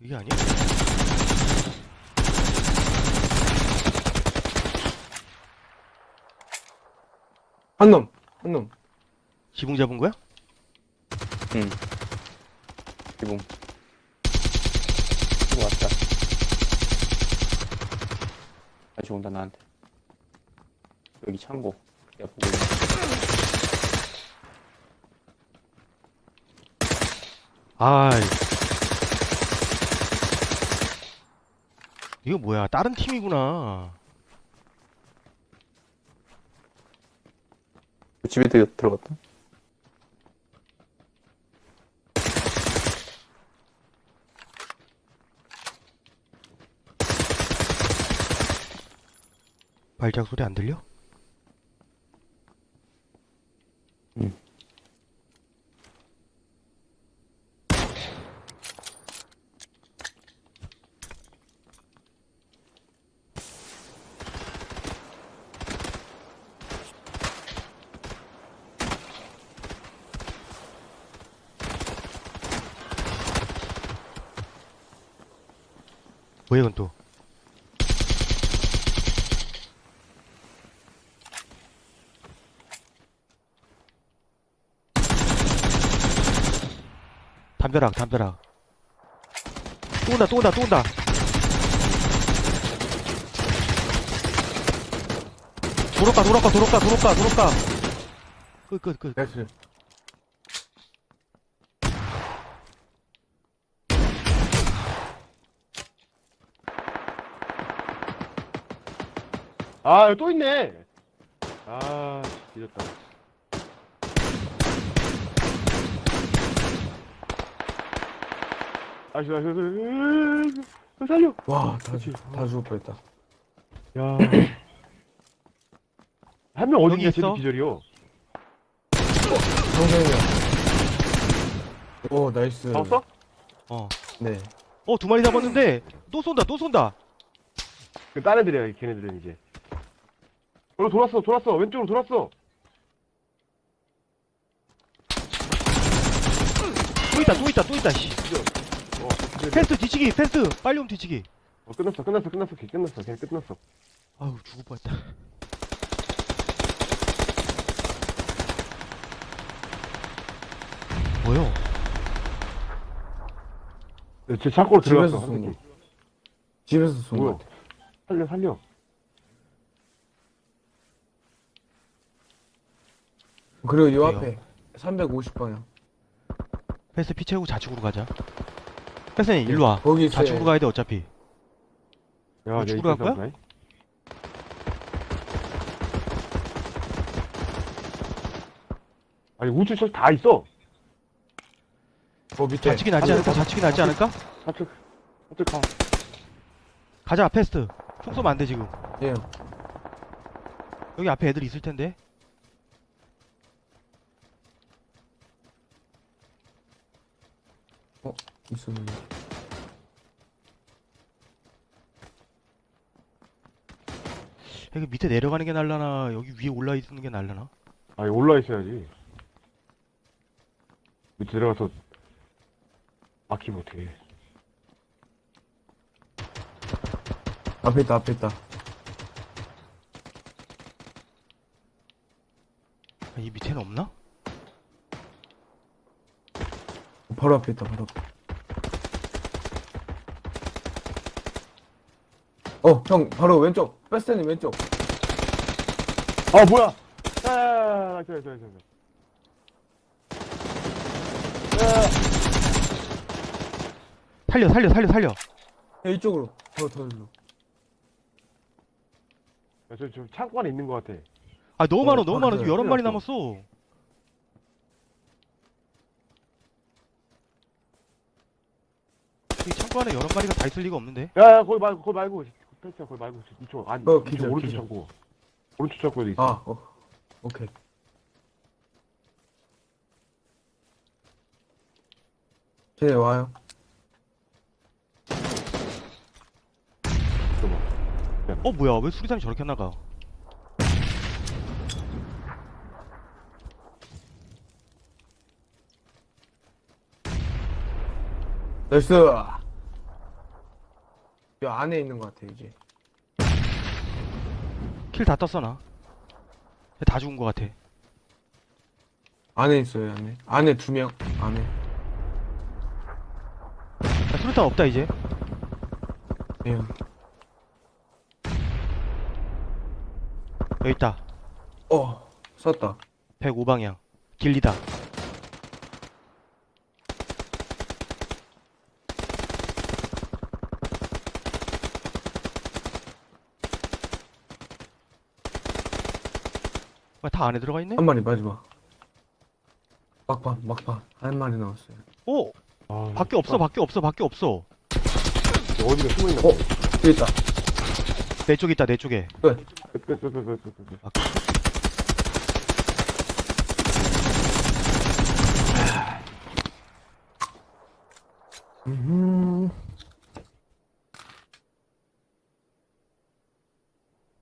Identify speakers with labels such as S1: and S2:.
S1: 이게 아니야?
S2: 한 놈, 한 놈.
S1: 지붕 잡은 거야?
S3: 응. 기봉. 이거 왔다. 다시 온다, 나한테. 여기 창고. 내가 보고 있는.
S1: 아이. 이거 뭐야? 다른 팀이구나.
S3: 집에 들- 들어갔다.
S1: 발작 소리 안 들려? 뭐야 이건 또? 담벼락 담벼락 또 온다 또 온다 또 온다 도로가 도로가 도로가 도로가 도로가 끝끝끝
S2: 나이스.
S4: 아, 여기 또 있네. 아, 뒤졌다. 아, 씨, 아, 씨, 아, 씨, 살려.
S2: 와, 다. 죽, 다 죽을 뻔했다.
S4: 야. 한 명 어디
S1: 여기
S4: 계세요?
S1: 있어?
S4: 기절이요.
S2: 정상이야. 오, 나이스.
S4: 잡았어?
S1: 어.
S2: 네.
S1: 어, 두 마리 잡았는데, 또 쏜다, 또 쏜다.
S4: 그딴 애들이야, 걔네들은 이제. 어, 돌았어, 돌았어. 왼쪽으로 돌았어.
S1: 또 있다, 또 있다, 또 있다, 씨.
S4: 어, 기절이야.
S1: 펜스 뒤치기, 펜스! 빨리 옴 뒤치기.
S4: 어, 끝났어, 끝났어, 끝났어. 걔 끝났어, 걔 끝났어.
S1: 아우, 죽을 뻔했다. 뭐요?
S4: 네, 제 창고로
S2: 집에서
S4: 들어갔어. 쏜한
S2: 거. 집에서 쏜
S4: 뭐야?
S2: 거. 같아.
S4: 살려, 살려.
S2: 그리고 요
S1: 그래요?
S2: 앞에 350방향.
S1: 펜스 피 채우고 좌측으로 가자. 펜스님, 일로 와.
S2: 거기 있어요.
S1: 좌측으로 가야 돼, 어차피.
S4: 야, 너내
S1: 죽으러 갈 거야?
S4: 아니, 우주 저다 있어.
S2: 거 밑에.
S1: 좌측이 낫지 않을까? 좌측이 낫지 않을까?
S4: 좌측, 좌측 가.
S1: 가자, 패스트. 총 쏘면 안 돼, 지금.
S2: 예.
S1: 여기 앞에 애들 있을 텐데.
S2: 있어. 여기.
S1: 여기 밑에 내려가는 게 날라나, 여기 위에 올라 있는 게 날라나?
S4: 아니, 올라 있어야지. 밑에 들어가서 막히면 어떡해.
S2: 앞에 있다, 앞에 있다.
S1: 아, 이 밑에는 없나?
S2: 바로 앞에 있다, 바로 앞에. 어, 형, 바로 왼쪽. 패스님 왼쪽.
S4: 아, 뭐야! 야, 야, 야, 야, 기다려, 기다려, 기다려. 야,
S1: 살려, 살려, 살려, 살려.
S2: 야, 이쪽으로. 더, 더, 일로.
S4: 야, 저, 저 창고 안에 있는 것 같아.
S1: 아, 너무
S2: 어,
S1: 많아, 너무 많아. 지금 여러 마리
S4: 큰일
S1: 남았어. 이 창고 안에 여러 마리가 다 있을 리가 없는데.
S4: 야, 야, 거기 말고, 거기 말고. 패스야, 거기 말고. 이쪽, 아니,
S2: 어,
S4: 이쪽
S2: 기절,
S4: 오른쪽
S2: 기절.
S4: 창고. 오른쪽 창고에도 있어.
S2: 아, 어. 오케이. 쟤 와요.
S4: 잠깐만.
S1: 어, 뭐야. 왜 수리산이 저렇게 나가?
S2: 나이스. 여 안에 있는 것 같아 이제.
S1: 킬 다 떴어 나. 다 죽은 것 같아.
S2: 안에 있어요 안에. 안에 두 명. 안에.
S1: 야, 수류탄 없다 이제.
S2: 예.
S1: 여기 있다.
S2: 어 썼다.
S1: 105방향. 길리다. 아, 다 안에 들어가 있네?
S2: 한 마리 마지막. 막판 막판 한 마리 나왔어요.
S1: 오!
S4: 아,
S1: 밖에 없어, 밖에 없어, 밖에 없어.
S4: 어디가 숨어 있나
S2: 어? 여기 있다.
S1: 내 쪽에 있다, 내 쪽에.
S4: 끝, 끝, 끝, 끝, 끝, 끝, 끝.
S2: 음.